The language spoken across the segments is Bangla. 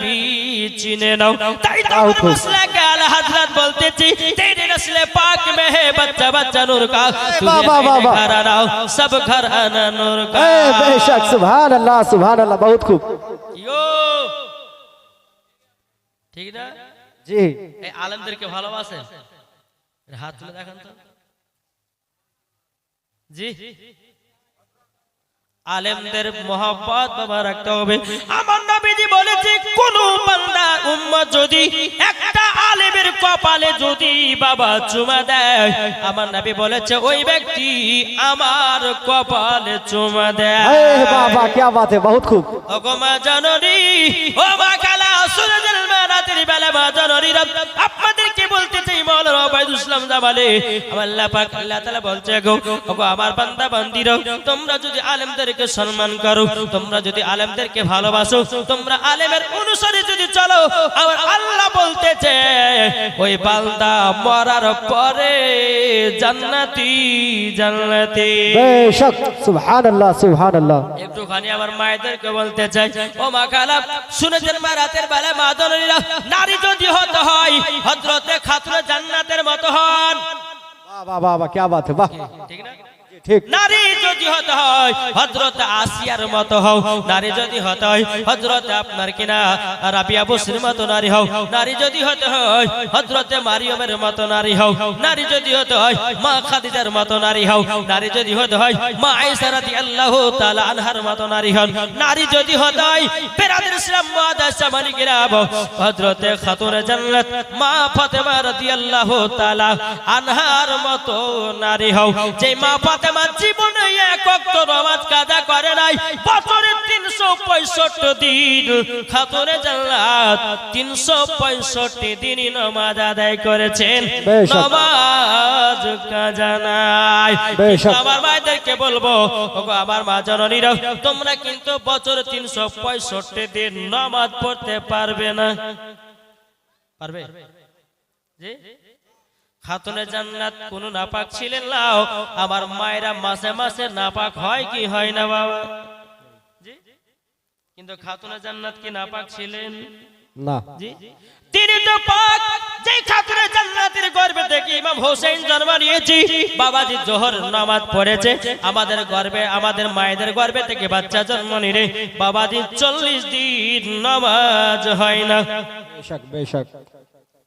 নবী চিনে নাও তাই তো তাও খুব। মশলা গাল হযরত বলতেছি তেরে রসলে পাক মে হে বাচ্চা বাচ্চা নূর का वाह, वाह, वाह, वाह। घर आओ सब घर आना नूर का ए बेशक सुभान अल्लाह सुभान अल्लाह बहुत खूब ইয়ো ঠিক না जी এই আলেমদেরকে ভালোবাসেন এর হাত তুলে দেখান তো জি আলেমদের মোহাব্বত বাবা রাখতে হবে আমার নবীজি বলেছে কোন বান্দা উম্মত যদি একটা আলেমের কপালে যদি বাবা চুমা দেয় আমার নাবি বলেছে ওই ব্যক্তি আমার কপালে চুমা দেয়। বাবা কে বাতে বহুত খুব। ওগো মা ও মা কালা সুরজল মা বেলা মা জাননী রব আপনাদেরকে বলতে চাই মাওলানা ওবাইদুল ইসলাম জামালে আল্লাহ পাক আল্লাহ তাআলা বলছে গো ওগো আমার বান্দা বান্দির তোমরা যদি আলেমদেরকে সম্মান করো তোমরা যদি আলেমদেরকে ভালোবাসো তোমরা আলেমের অনুসারে চলো আমার আল্লাহ বলতেছে ওই বান্দা মরার পরে জান্নাতি জান্নাতি। বেশক সুবহানাল্লাহ সুবহানাল্লাহ। একটুখানি আমার মায়েদেরকে বলতে চাই ও মা খালাপ শুনেছেন মা রাতের বেলা মা দনীরা নারী যদি হতে হয় হযরতে খাতুন জান্নাতের মত হন। বাহ বাহ বাহ কি বাত বাহ। ঠিক না? নারী যদি হতে হয় হজরত আসিয়ার মতো হও। নারী যদি হতে হয় হজরত আপনার কিনা রাবিয়া বসির মতো নারী হও। নারী যদি হতে হয় হজরতে মারিয়মের মতো নারী হও। নারী যদি হতে হয়, মা খাদিজার মতো নারী হও। নারী যদি হতে হয়, মা আয়েশা রাদিয়াল্লাহু তাআলা আনহার মতো নারী হন। নারী যদি হতে হয়, বেরাদের ইসলাম মুআদ্দাসা মানিকেরা হজরতে খাতুনে জান্নাত, মা ফাতেমা রাদিয়াল্লাহু তাআলা আনহার মতো নারী হও। যে মা ফাতেমা জীবনে এক ওয়াক্ত নামাজ কাজা করে নাই। বছরে 365 দিন খাতুনে জান্নাত 365 দিনই নামাজ আদায় করেছেন। বেশ। নামাজ কাজা নাই। কিন্তু আমার মায়েদেরকে বলব ওগো আমার মা জননীরা তোমরা কিন্তু বছরে 365 দিন নামাজ পড়তে পারবে না। পারবে। জি? খাতুনে জান্নাত কোন নাপাক ছিলেন লাও আমার মায়েরা মাসে মাসে নাপাক হয় কি হয় না বাবা? কিন্তু খাতুনে জান্নাত কি নাপাক ছিলেন? না। তিনি তো পাক যে খাতুনে জান্নাতের গর্ভে থেকে ইমাম হোসেন জন্ম নিয়েছি। বাবাজি জোহর নামাজ পড়েছে আমাদের গর্ভে আমাদের মায়েদের গর্ভে থেকে বাচ্চা জন্ম নিলে বাবাজি চল্লিশ দিন নামাজ হয় না। বেশক বেশক।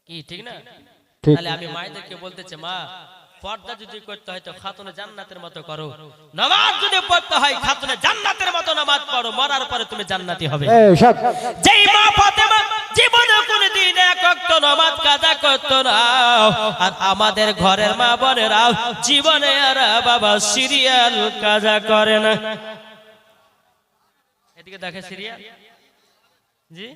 কি ঠিক না? তাহলে আমি মায়েদেরকে বলতেছি মা পর্দা যদি করতে হয় তো খাতুনে জান্নাতের মতো করো। নামাজ যদি পড়তে হয় খাতুনে জান্নাতের মতো নামাজ পড়ো মরার পরে তুমি জান্নাতি হবে। যেই মা ফাতেমা জীবনে কোনদিন এক ওয়াক্ত নামাজ কাজা করত না আর আমাদের ঘরের মা বোনেরা জীবনে আর বাবা সিরিয়াল কাজা করে না। এদিকে দেখে সিরিয়াল। জি?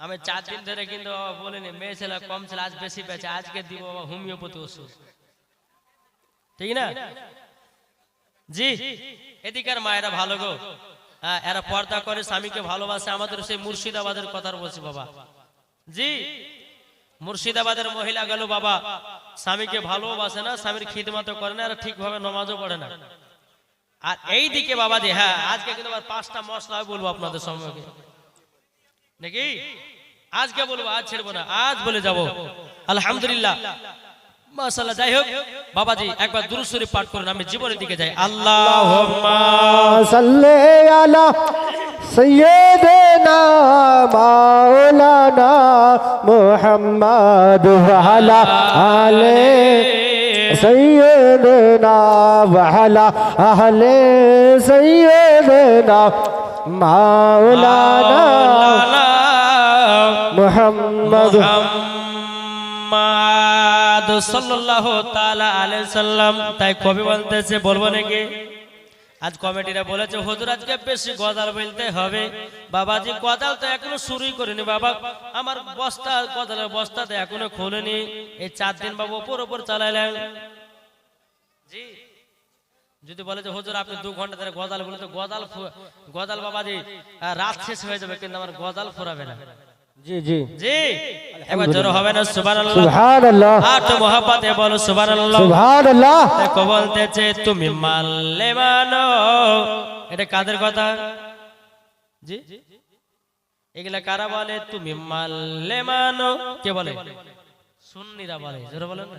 আমি চার দিন ধরে কিন্তু বাবা বলিনি মেয়ে ছেলে কম ছেলে আজ বেশি পেয়েছে আজকে দিব বাবা হোমিওপ্যাথি ওষুধ। ঠিক না? জি এদিকার মায়েরা ভালো গো। হ্যাঁ এরা পর্দা করে স্বামীকে ভালোবাসে আমাদের সেই মুর্শিদাবাদের কথা বলছি বাবা। জি মুর্শিদাবাদের মহিলা গেল বাবা। স্বামীকে ভালোবাসে না স্বামীর খিদমত করে না এরা ঠিকভাবে নমাজও পড়ে না। আর এই দিকে বাবা দি হ্যাঁ আজকে কিন্তু আবার পাঁচটা মশলা বলব আপনাদের সম্মুখে নাকি? আজকে বলব? আজ ছেড়বো না। আজ বলে যাব। আলহামদুলিল্লাহ। মাশাআল্লাহ, যাই হোক, বাবাজি, একবার দুরূদ পাঠ করুন, আমি জীবনের দিকে যাই। আল্লাহুম্মা সাল্লি আলা سيدنا مولانا محمد وعلى آله سيدنا وعلى أهل سيدنا মাওলানা মুহাম্মদ মুহাম্মদ সাল্লাল্লাহু তাআলা আলাইহি সাল্লাম। তাই কবি বলতেছে বলব নাকি? আজ কমিটিরা বলেছে হজুর আজকে বেশি গদাল বলতে হবে। বাবাজি গদাল তো এখনও শুরুই করিনি বাবা। আমার বস্তা গদালের বস্তাতে এখনও খোলেনি। এই চার দিন বাবু ওপর ওপর চালাইলেন। জি। যদি বলে যে হজুর আপনি দু ঘণ্টা ধরে গজাল বলে তো গজাল গজাল বাবাজি রাত শেষ হয়ে যাবে কিন্তু আমার গজাল ফুরাবে না। এটা কাদের কথা? এগুলা কারা বলে? তুমি মাল্লে মানো। কে বলে? সুন্নিরা বলে। জোর বলেন না।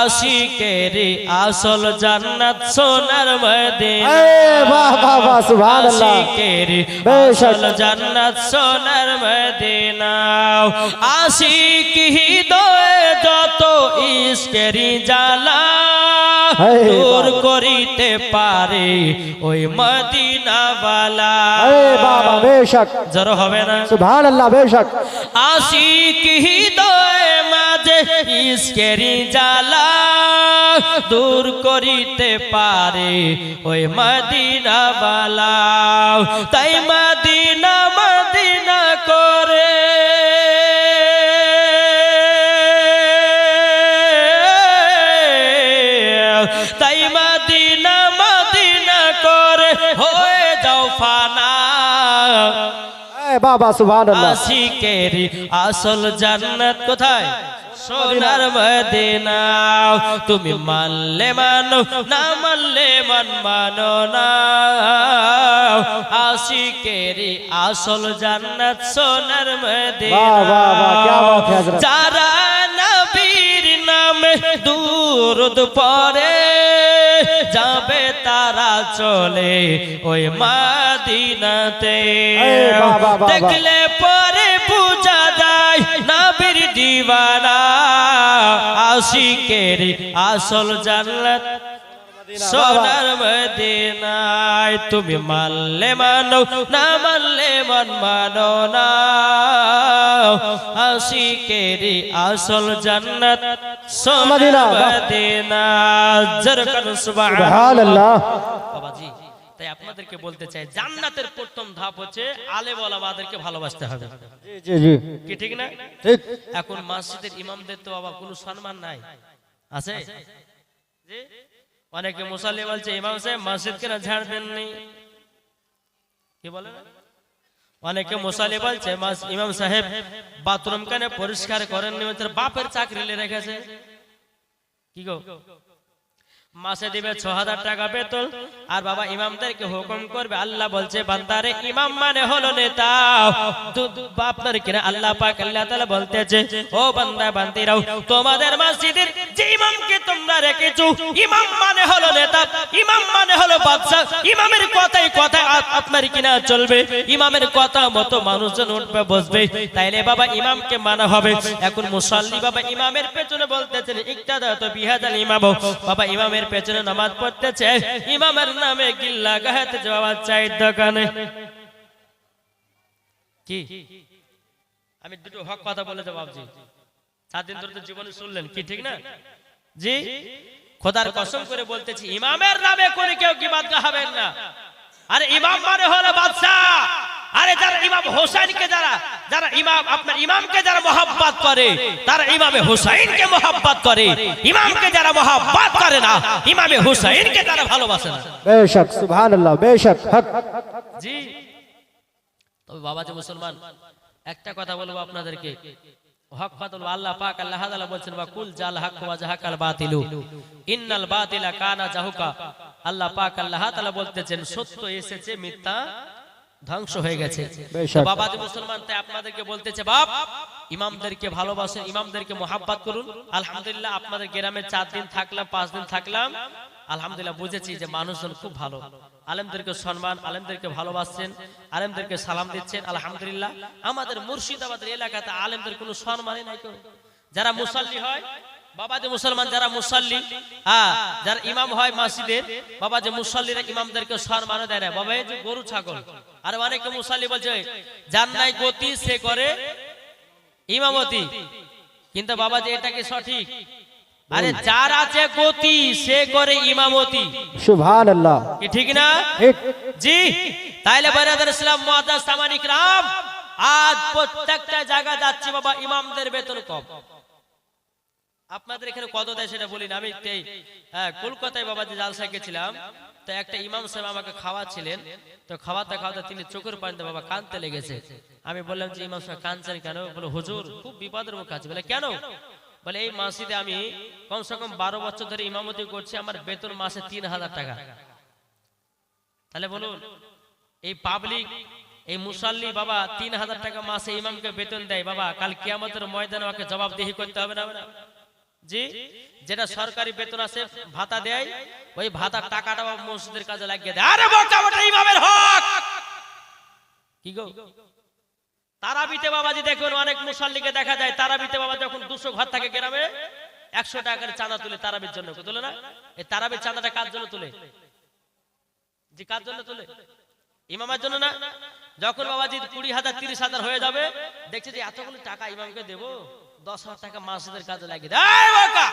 আশিকের আসল জান্নাত সোনার মদিনা বাহ বাহ বাহ সুবহানাল্লাহ। আশিকের আসল জান্নাত সোনার মদিনা আশিক হৃদয়ে যত ইশকেরি জালা দূর করিতে পারে ওই মদিনাওয়ালা। আরে বাবা বেশক জোর হবে না? সুবহানাল্লাহ বেশক আশিক হি দয়ে ইসকেরি জ্বালা দূর করিতে পারে ওই মদিনাবালা তাই মদিনা মদিনা করে। তাই মদিনা মদিনা করে। হয়ে যাও ফানা। বাবা সুভান আসল জান্নাত কোথায়? সোনার মদিনা তুমি মানলে মানো না মানলে মান মানো না। আশিকেরি আসল জান্নাত সোনার মদিনা। যারা নবীর নামে দূরদ পরে যাবে তারা চলে ওই মাদিনাতে। দেখলে পরে পূজা যায় নবীর দিওয়ানা। আশিকের আসল জান্নাত। সোনার মদিনায় তুমি মানলে মানো না মানলে মন মানো না। আশিকের আসল জান্নাত সোনার মদিনা, জরকান সুবহান আপনাদেরকে বলতে চাই জান্নাতের প্রথম ধাপ হচ্ছে আলে বলাবাদেরকে ভালোবাসতে হবে। কি ঠিক না? এখন মসজিদের ইমামদের তো বাবা কোনো সম্মান নাই। আছে? অনেকে মুসাল্লি বলছে ইমাম সাহেব মসজিদ কেন ঝাড় দেননি? কি বলে? অনেকে মুসাল্লি বলছে ইমাম সাহেব বাথরুম কেন পরিষ্কার করেননি? বাপের চাকরি রেখেছে কি গো? মাসে দিবে ছ হাজার টাকা বেতন। আর বাবা ইমামদেরকে হুকুম করবে আল্লাহ বলছে বান্দারে ইমাম মানে হলো নেতা। দু- দু- আপনার কিনা আল্লাহ পাক আল্লাহ তাআলা বলতেছে ও বান্দা বান্দিরাও তোমাদের মসজিদের যে ইমামকে তোমরা রেখেছো ইমাম মানে হলো নেতা ইমাম মানে হলো বাদশা ইমামের কথাই কথা আপনার কিনা চলবে। ইমামের কথা মতো মানুষজন উঠবে বসবে। তাইলে বাবা ইমামকে মানা হবে। এখন মুসল্লি বাবা ইমামের পেছনে বলতেছেন ইকতাদা তো বিহাদাল ইমাম। বাবা ইমামের পেছনে নামাজ পড়তেছে। ইমামের নামে গিল্লা গাহাতে বাবা চায়ের দোকানে। কি? আমি দুটো হক কথা বলে দেবো বাবজি সাত দিন ধরে তো জীবনে শুনলেন, কি ঠিক না? জি? খোদার কসম করে বলতেছি, ইমামের নামে করে কেউ কি বাদ গাহাবেন না। আর ইমাম মানে হলো আরে বাবা যে মুসলমান একটা কথা বলব আপনাদেরকে। আল্লাহ পাক আল্লাহ বলছেন আল্লাহ আল্লাহ বলতেছেন সত্য এসেছে মিথ্যা ধ্বংস হয়ে গেছে। বেশক। বাবা যে মুসলমান তাই আপনাদেরকে বলতেছে বাপ ইমামদেরকে ভালোবাসেন ইমামদেরকে মোহাব্বত করুন। আলহামদুলিল্লাহ আপনাদের গ্রামে চার দিন থাকলাম পাঁচ দিন থাকলাম। আলহামদুলিল্লাহ বুঝেছি যে মানুষজন খুব ভালো। আলেমদেরকে সম্মান আলেমদেরকে ভালোবাসছেন আলেমদেরকে সালাম দিচ্ছেন আলহামদুলিল্লাহ। আমাদের মুর্শিদাবাদের এলাকাতে আলেমদের কোনো সম্মানই নাই কেউ। যারা মুসাল্লি হয় বাবা যে মুসলমান যারা মুসল্লি হ্যাঁ যারা ইমাম হয় মাসিদের বাবা যে মুসল্লিরা ইমামদেরকে সম্মান দেয় না। বাবা যে গরু ছাগল। আর অনেকে মুসল্লি বলছে যার গতি সে করে ইমামতি। কিন্তু বাবা যে এটা কি সঠিক? আরে যার আছে গতি সে করে ইমামতি। সুবহানাল্লাহ। কি ঠিক না? জি। তাইলে বারাদার ইসলাম মুআদ্দাস সামানিক রাম আজ প্রত্যেকটা জায়গা যাচ্ছে বাবা ইমামদের বেতন কম। আপনাদের এখানে কত দেয় সেটা বলি না আমি হ্যাঁ, কলকাতায় বাবা যে জালসা গেছিলাম তো একটা ইমাম সাহেব আমাকে খাওয়াচ্ছিলেন তো খাওয়াতে খাওয়াতে তিনি চোখের পানিতে বাবা কানতে লেগেছে। আমি বললাম যে ইমাম সাহেব কানছেন কেন? বলে হুজুর খুব বিপদের মুখে আছে। বলে কেন? বলে এই মসজিদে আমি কমসে কম বারো বছর ধরে ইমামতি করছি আমার বেতন মাসে তিন হাজার টাকা। তাহলে বলুন এই পাবলিক এই মুসাল্লি বাবা তিন হাজার টাকা মাসে ইমামকে বেতন দেয়। বাবা কাল কিয়ামতের ময়দানে আমাকে জবাবদিহি করতে হবে না? জি, যেটা সরকারি বেতন আছে, ভাতা দেয়, ওই ভাতার টাকাটা মসজিদের কাজে লাগিয়ে দেয়। আরে বোকা ওটা ইমামের হক! কি গো? তারাবিতে বাবাজি দেখুন, অনেক মুসাল্লিকে দেখা যায়, তারাবিতে বাবা যখন দুশো ঘর থাকে গ্রামে, একশো টাকার চাঁদা তুলে তারাবির জন্য। তুলে না? এই তারাবির চাঁদাটা কার জন্য তুলে? যে কার জন্য তুলে? ইমামের জন্য না? যখন বাবাজি কুড়ি হাজার, তিরিশ হাজার হয়ে যাবে, দেখছে যে এতগুলো টাকা ইমামকে দেব? দশ হাজার টাকা মাসিদের কাজে বোকা!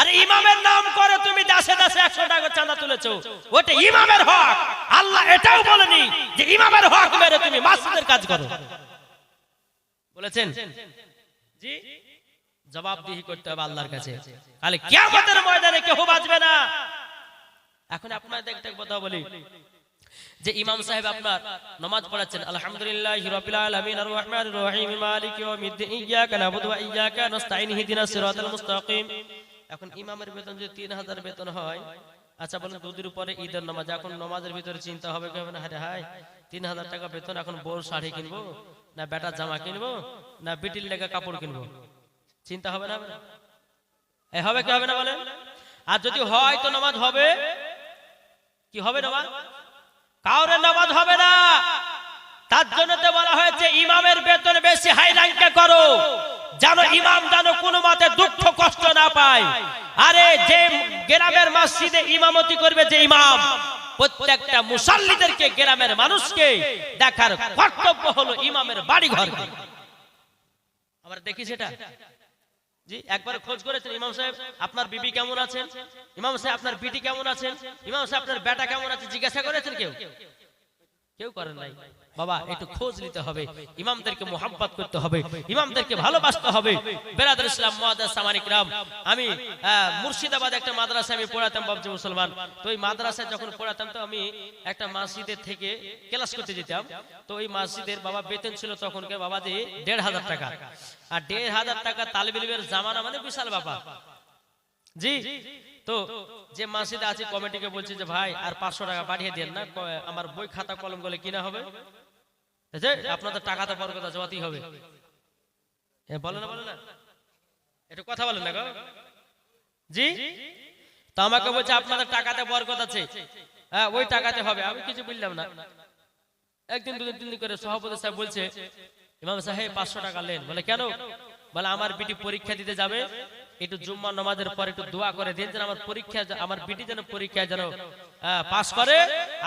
আরে ইমামের নাম করে, তুমি দাসে দাসে একশো টাকা চাঁদা তুলেছো। ওটা ইমামের হক। আল্লাহ এটাও বলেনি যে ইমামের হক মেরে তুমি মাসিদের কাজ করো। বলেছেন? জি? জবাবদিহি করতে হবে আল্লাহর কাছে। তাহলে কিয়ামতের ময়দানে কেউ বাঁচবে না। এখন আপনাদের একটা কথা বলি। যে ইমাম সাহেব আপনার নামাজ পড়াচ্ছেন, আলহামদুলিল্লাহ রাব্বিল আলামিন আর রহমানির রহিম, মালিক ইয়াউমিদ্দিন ইয়াকা নাবুদু ওয়া ইয়াকা নাস্তাইন ইহদিনাস সিরাতাল মুস্তাকিম। এখন ইমামের বেতন যদি 3000 বেতন হয় আচ্ছা বলুন দুদির উপরে ঈদের নামাজ, এখন নামাজের ভিতরে চিন্তা হবে কি হবে না? আরে হাই 3000 টাকা বেতন, এখন বড় শাড়ি কিনবো, না বেটার জামা কিনবো, না বিটির লেগা কাপড় কিনবো? চিন্তা হবে না হবে না? এ হবে কি হবে না বলেন? আর যদি হয় তো নামাজ হবে। কি হবে নামাজ? কাউরে নামাজ হবে না। তার জন্য তো বলা হয়েছে, ইমামের বেতন বেশি, হাই র্যাঙ্কে করো। যেন ইমাম যেন কোনো মতে দুঃখ, কষ্ট না পায়। আরে যে গ্রামের মসজিদে ইমামতি করবে যে ইমাম, প্রত্যেকটা মুসাল্লিদেরকে, গ্রামের মানুষকে দেখার কর্তব্য হলো ইমামের বাড়ি ঘর দেখি সেটা। জি, একবার খোঁজ করেছেন ইমাম সাহেব, আপনার বিবি কেমন আছেন? ইমাম সাহেব, আপনার বিটি কেমন আছেন? ইমাম সাহেব, আপনার বেটা কেমন আছে? জিজ্ঞাসা করেছেন কেউ? কেউ করেন নাই। বাবা একটু খোঁজ নিতে হবে। ইমামদেরকে মোহাব্বত করতে হবে। ইমামদেরকে ভালোবাসতে হবে। বেরাদার ইসলাম সামানিক রাম। আমি মুর্শিদাবাদ একটা মাদ্রাসায় আমি পড়াতাম বাবজি মুসলমান। তো ওই মাদ্রাসায় যখন পড়াতাম তো আমি একটা মসজিদের থেকে ক্লাস করতে যেতাম। তো ওই মসজিদের বাবা বেতন ছিল তখনকে বাবা দিয়ে দেড় হাজার টাকা। আর দেড় হাজার টাকা তালিবিলের জামানা মানে বিশাল ব্যাপার। জি? তো যে মসজিদে আছে কমিটিকে বলছে যে ভাই আর পাঁচশো টাকা পাঠিয়ে দেন না। আমার বই খাতা কলমগুলো কিনা হবে? আপনাদের টাকাতে বরকত জমাতেই হবে। হ্যাঁ বলে না বলে না। কথা বলেন না গো জি? তো আমাকে বলছে, আপনাদের টাকাতে বরকত আছে। হ্যাঁ ওই টাকাতে হবে। আমি কিছু বললাম না। একদিন, দুদিন, তিন দিন করে সভাপতি সাহেব বলছে, ইমাম সাহেব, পাঁচশো টাকা লেন। বলে, কেন? বলে আমার বিটি পরীক্ষা দিতে যাবে। একটু জুম্মা নামাজের পর একটু দোয়া করে দিন যেন আমার পরীক্ষা আমার বিটি যেন পরীক্ষায় যেন পাস করে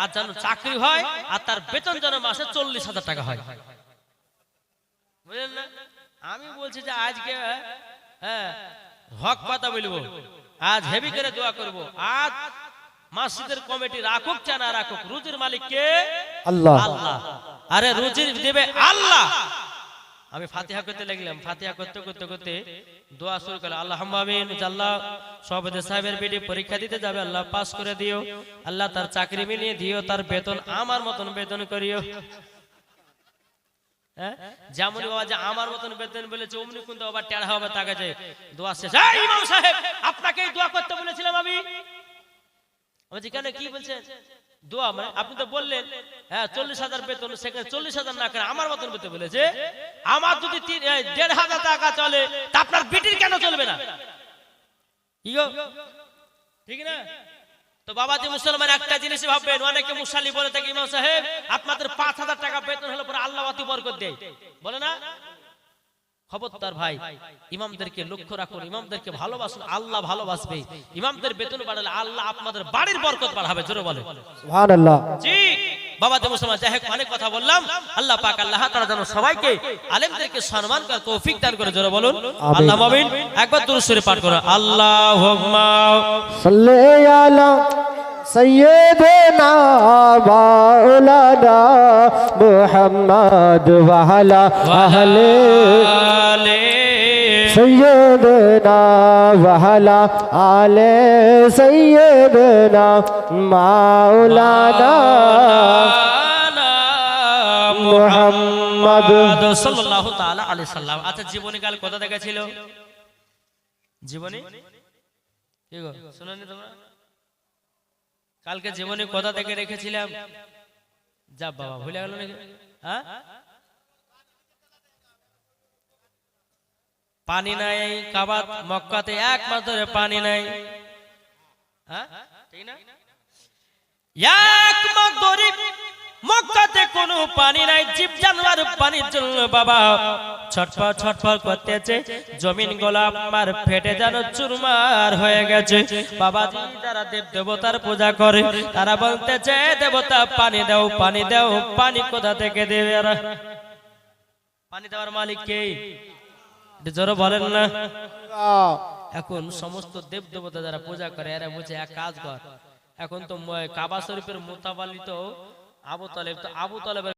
আর যেন চাকরি হয় আর তার বেতন যেন মাসে চল্লিশ হাজার টাকা হয়। বুঝলেন না? আমি বলছি যে আজকে হ্যাঁ হক কথা বলব আজ হেভি করে দোয়া করব। আজ মসজিদের কমিটি রাখুক চা না রাখুক রুজির মালিক কে? আল্লাহ। আল্লাহ। আরে রুজি দেবে আল্লাহ। আমি ফাতিহা করতে লাগলাম। ফাতিহা করতে করতে করতে দোয়া শুরু করলাম। আল্লাহ আমিন। আল্লাহ সভাপতি সাহেবের বেটি পরীক্ষা দিতে যাবে। আল্লাহ পাস করে দিও। আল্লাহ তার চাকরি মিলিয়ে দিও। তার বেতন আমার মতন বেতন করিও। হ্যাঁ? যেমন বাবা যে আমার মতন বেতন বলেছে অমনি কিন্তু আবার টেড়া হবে তাকে যে দোয়া শেষ। এই ইমাম সাহেব আপনাকে দোয়া করতে বলেছিলাম আমি। বলছি কেন কি বলছেন? দোয়া মানে আপনি তো বললেন হ্যাঁ চল্লিশ হাজার বেতন, সেখানে চল্লিশ হাজার না করে আমার মতন বেতন বলেছে। আমার যদি দেড় হাজার টাকা চলে, তা আপনার বিটির কেন চলবে না? ঠিক না? তো বাবাজি মুসলমান একটা জিনিস ভাববেন, অনেকে মুসালি বলে থাকে, ইমাম সাহেব, আপনাদের পাঁচ হাজার টাকা বেতন হলে পরে আল্লাহ বরকত দেয়। বলে না? খবরদার ভাই ইমামদেরকে লক্ষ্য রাখুন ইমামদেরকে ভালোবাসুন আল্লাহ ভালোবাসবে। ইমামদের বেতন বাড়ালে আল্লাহ আপনাদের বাড়ির বরকত বাড়াবে জোরে বলে সুবহানাল্লাহ। জি বাবা যে মুসলমান যাই হোক অনেক কথা বললাম। আল্লাহ পাক আল্লাহ তাআলা যেন সবাইকে আলেমদেরকে সম্মান করার তৌফিক দান করে জোরে বলুন। আল্লাহ আমিন। একবার দুরূদ শরীফ পাঠ করো আল্লাহুম্মা সাল্লি আলা سيدنا مولانا محمد وعلى أهل আলে سيدنا وعلى آل سيدنا مولانا মুহাম্মদ মুহাম্মদ সাল্লাল্লাহু তাআলা আলাইহি সাল্লাম আচ্ছা জীবনী কাল কথা দেখেছিল জীবনী কি গো শুননি তোমরা কালকে জীবনী কথা থেকে রেখেছিলাম। যা বাবা ভুলে গেল নাকি? হ্যাঁ পানি নাই কাবাত মক্কাতে এক মাস ধরে পানি নাই। হ্যাঁ? ঠিক না? এক মাস ধরে মক্কাতে কোনো পানি নাই। জীব জানোয়ার পানির জন্য বাবা। ছটফট ছটফট করতেছে। জমিন গোলাপ মার ফেটে যেন চুরমার হয়ে গেছে। বাবা তারা দেব দেবতার পূজা করে। তারা বলতেছে, দেবতা, পানি দাও পানি দাও, পানি কোথা থেকে দেবে? পানি দেওয়ার মালিক কে? জোরে বলেন না। এখন সমস্ত দেব দেবতা যারা পূজা করে, এরা বুঝে এক কাজ কর। এখন তো কাবা শরীফের মোতাবালিত আবু তালেব, তো আবু তালেবের